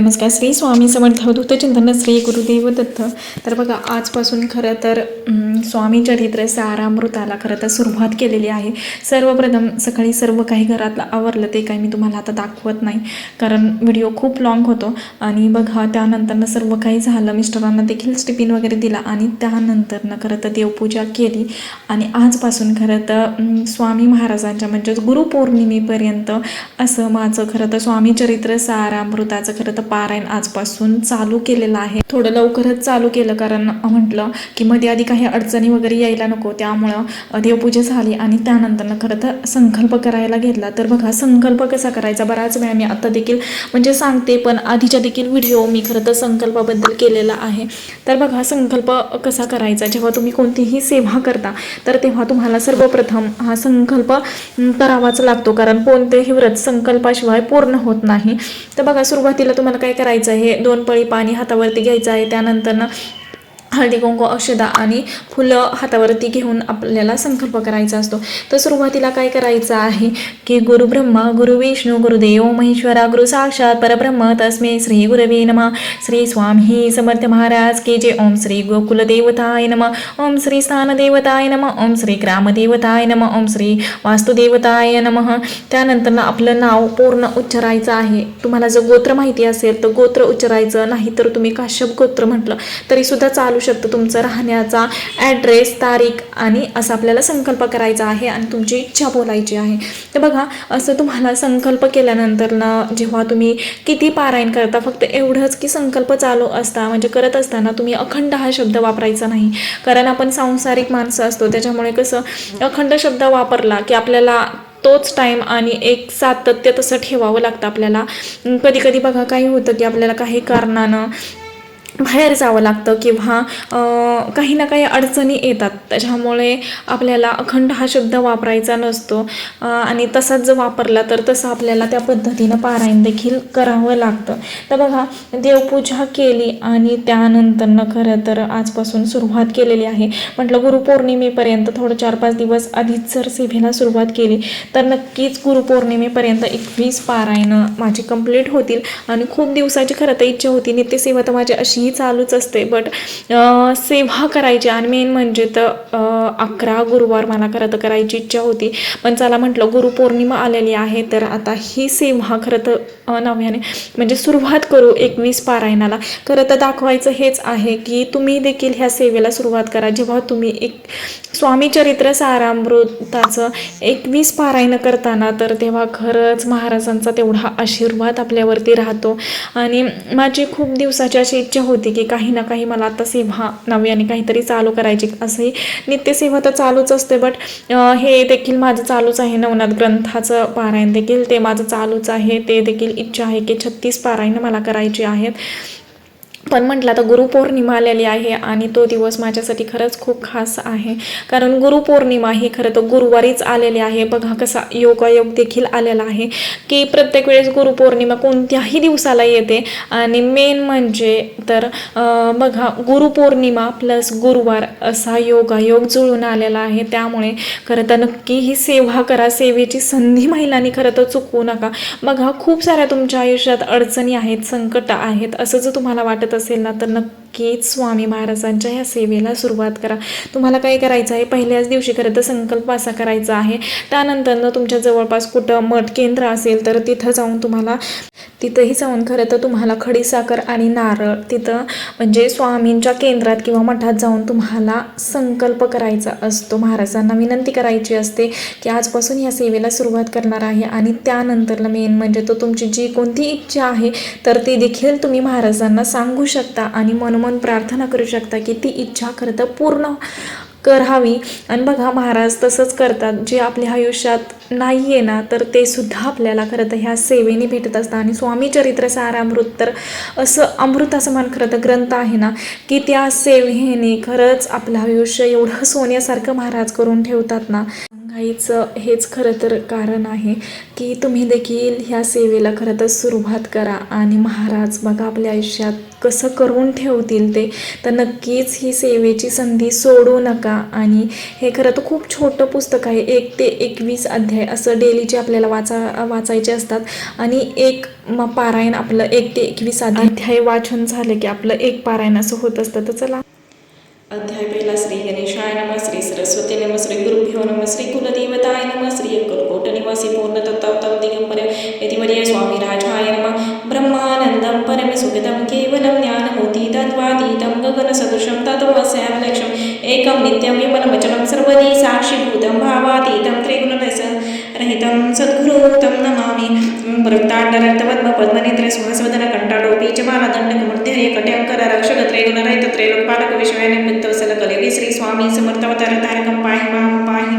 नमस्कार श्री स्वामी समर्थ चिंतन श्री गुरुदेव दत्त. तर बघा आजपासून खरं तर स्वामी चरित्र सारामृताला खरं तर सुरुवात केलेली आहे. सर्वप्रथम सकाळी सर्व काही घरातलं आवरलं ते काही मी तुम्हाला आता दाखवत नाही कारण व्हिडिओ खूप लॉंग होतो. आणि बघा त्यानंतरनं सर्व काही झालं. मिस्टरांना देखील टिफिन वगैरे दिला आणि त्यानंतरनं खरं तर देवपूजा केली. आणि आजपासून खरं तर स्वामी महाराजांच्या म्हणजेच गुरुपौर्णिमेपर्यंत असं माझं खरं तर स्वामी चरित्र सारामृताचं खरं तर पारायण आजपासून चालू केलेलं आहे. थोडं लवकरच चालू केलं कारण म्हटलं की मध्ये आधी काही अडचणी वगैरे यायला नको. त्यामुळं देवपूजा झाली आणि त्यानंतरनं खरं तर संकल्प करायला घेतला. तर बघा संकल्प कसा करायचा? बराच वेळा मी आता देखील म्हणजे सांगते पण आधीच्या देखील व्हिडिओ मी खरं तर संकल्पाबद्दल केलेला आहे. तर बघा संकल्प कसा करायचा? जेव्हा तुम्ही कोणतीही सेवा करता तर तेव्हा तुम्हाला सर्वप्रथम हा संकल्प करावाच लागतो. कारण कोणतेही व्रत संकल्पाशिवाय पूर्ण होत नाही. तर बघा सुरुवातीला तुम्हाला काय करायचं आहे? दोन पळी पाणी हातावरती घ्यायचं आहे. त्यानंतरनं हळदी कुंकू औषधा आणि फुलं हातावरती घेऊन आपल्याला संकल्प करायचा असतो. तर सुरुवातीला काय करायचं आहे की गुरु ब्रह्मा गुरु विष्णू गुरुदेव महेश्वरा गुरु साक्षात परब्रह्म तस्मे श्री गुरवे नम. श्री स्वामी समर्थ महाराज के जे ओम श्री गोकुलदेवताय नम. ओम श्री स्थानदेवताय नम. ओम श्री ग्रामदेवताय नम. ओम श्री वास्तुदेवताय नम. त्यानंतर आपलं नाव पूर्ण उच्चारायचं आहे. तुम्हाला जर गोत्र माहिती असेल तर गोत्र उच्चारायचं नाही तर तुम्ही काश्यप गोत्र म्हटलं तरीसुद्धा चालू शकतो तुमचं राहण्याचा ॲड्रेस तारीख आणि असं आपल्याला संकल्प करायचा आहे आणि तुमची इच्छा बोलायची आहे. तर बघा असं तुम्हाला संकल्प केल्यानंतर ना जेव्हा तुम्ही किती पारायण करता फक्त एवढंच की संकल्प चालू असता म्हणजे करत असताना तुम्ही अखंड हा शब्द वापरायचा नाही. कारण आपण सांसारिक माणसं असतो त्याच्यामुळे कसं अखंड शब्द वापरला की आपल्याला तोच टाईम आणि एक सातत्य तसं ठेवावं लागतं आपल्याला. कधी कधी बघा काही होतं की आपल्याला काही कारणानं बाहेर जावं लागतं किंवा काही ना काही अडचणी येतात. त्याच्यामुळे आपल्याला अखंड हा शब्द वापरायचा नसतो. आणि तसाच जर वापरला तर तसं आपल्याला त्या पद्धतीनं पारायण देखील करावं लागतं. तर बघा देवपूजा केली आणि त्यानंतरनं खरं तर आजपासून सुरुवात केलेली आहे. म्हटलं गुरुपौर्णिमेपर्यंत थोडं चार पाच दिवस आधीच जर सेवेला सुरुवात केली तर नक्कीच गुरुपौर्णिमेपर्यंत एकवीस पारायणं माझी कंप्लीट होतील. आणि खूप दिवसाची खरं तर इच्छा होती नित्यसेवा तर माझी ही चालूच असते बट सेवा करायची आणि मेन म्हणजे तर अकरा गुरुवार मला खरं तर करायची इच्छा होती. पण चला म्हटलं गुरुपौर्णिमा आलेली आहे तर आता ही सेवा खरं तर नव्याने म्हणजे सुरुवात करू एकवीस पारायणाला. खरं तर दाखवायचं हेच आहे की तुम्ही देखील ह्या सेवेला सुरुवात करा. जेव्हा तुम्ही एक स्वामी चरित्र सारामृताचं एकवीस पारायण करताना तर तेव्हा खरंच महाराजांचा तेवढा आशीर्वाद आपल्यावरती राहतो. आणि माझी खूप दिवसाची अशी इच्छा होती की काही ना काही मला आता सेवा नव्याने काहीतरी चालू करायची असंही नित्यसेवा तर चालूच असते बट हे देखील माझं चालूच आहे. नवनाथ ग्रंथाचं पारायण देखील ते माझं चालूच आहे. ते देखील इच्छा आहे की छत्तीस पारायण मला करायची आहेत. पण म्हटलं आता गुरुपौर्णिमा आलेली आहे आणि तो दिवस माझ्यासाठी खरंच खूप खास आहे. कारण गुरुपौर्णिमा ही खरं तर गुरुवारीच आलेली आहे. बघा कसा योगायोग देखील आलेला आहे की प्रत्येक वेळेस गुरुपौर्णिमा कोणत्याही दिवसाला येते. आणि मेन म्हणजे तर बघा गुरुपौर्णिमा प्लस गुरुवार असा योगायोग जुळून आलेला आहे. त्यामुळे खरं तर नक्की ही सेवा करा. सेवेची संधी महिलांनी खरं तर चुकवू नका. बघा खूप साऱ्या तुमच्या आयुष्यात अडचणी आहेत संकट आहेत असं जर तुम्हाला वाटत असेल ना तर नक्कीच. स्वामी महाराजांच्या ह्या सेवेला सुरुवात करा. तुम्हाला काय करायचं आहे? पहिल्याच दिवशी खरं तर संकल्प असा करायचा आहे. त्यानंतरनं तुमच्या जवळपास कुठं मठ केंद्र असेल तर तिथं जाऊन तुम्हाला तिथंही जाऊन खरं तर तुम्हाला खडीसाखर आणि नारळ तिथं म्हणजे स्वामींच्या केंद्रात किंवा मठात जाऊन तुम्हाला संकल्प करायचा असतो. महाराजांना विनंती करायची असते की आजपासून या सेवेला सुरुवात करणार आहे आणि त्यानंतरला मेन म्हणजे तो तुमची जी कोणती इच्छा आहे तर ती देखील तुम्ही महाराजांना सांगू शकता आणि मनोमन प्रार्थना करू शकता की ती इच्छा खरं तर पूर्ण करावी. आणि बघा महाराज तसंच करतात. जे आपल्या आयुष्यात नाही आहे ना तर ते सुद्धा आपल्याला खरं तर ह्या सेवेने भेटत असतं आणि स्वामी चरित्र सारामृत तर असं अमृत असं मान खरं तर ग्रंथ आहे ना की त्या सेवेने खरंच आपलं आयुष्य एवढं सोन्यासारखं महाराज करून ठेवतात ना. घाईचं हेच खरं तर कारण आहे की तुम्ही देखील ह्या सेवेला खरं तर सुरुवात करा. आणि महाराज बघा आपल्या आयुष्यात कसं करून ठेवतील ते. तर नक्कीच ही सेवेची संधी सोडू नका. आणि हे खरं तर खूप छोटं पुस्तक आहे. एक ते एकवीस अध्याय असं डेलीचे आपल्याला वाचा वाचायचे असतात. आणि एक म पारायण आपलं एक ते एकवीस अध्याय वाचन झालं की आपलं एक पारायण असं होत असतं. तर चला. अध्याय पहिला श्री गणेशाय नम श्री सरस्वती नम श्री गुरुभ्यो नम श्री अक्कलकोट निवासी पूर्ण तत्तावताव दिगंबर यतिवर्य स्वामी राजाय नम। ब्रह्मानन्दं परमसुखदं केवलं ज्ञानमूर्ति तद्वातीतं गगनसदृशं तत्त्वस्यां लक्ष्यम् एकं नित्यं विमलवचनं सर्वदी साक्षिभूतं भावातीतं त्रिगुणरस। रहितं सद्गुरु तं नमामि। वृत्ताण्डरक्तपद्मपद्मनेत्र सुहासवदन कण्ठाडोपी च बालदण्डकमूर्तिहरे कट्यङ्कर रक्षकत्रे गुणरहित त्रैलोकपालक विश्वाय निमित्तवसल कलिगे श्री स्वामी समर्थवतार तारकं पाहि मां। पाहि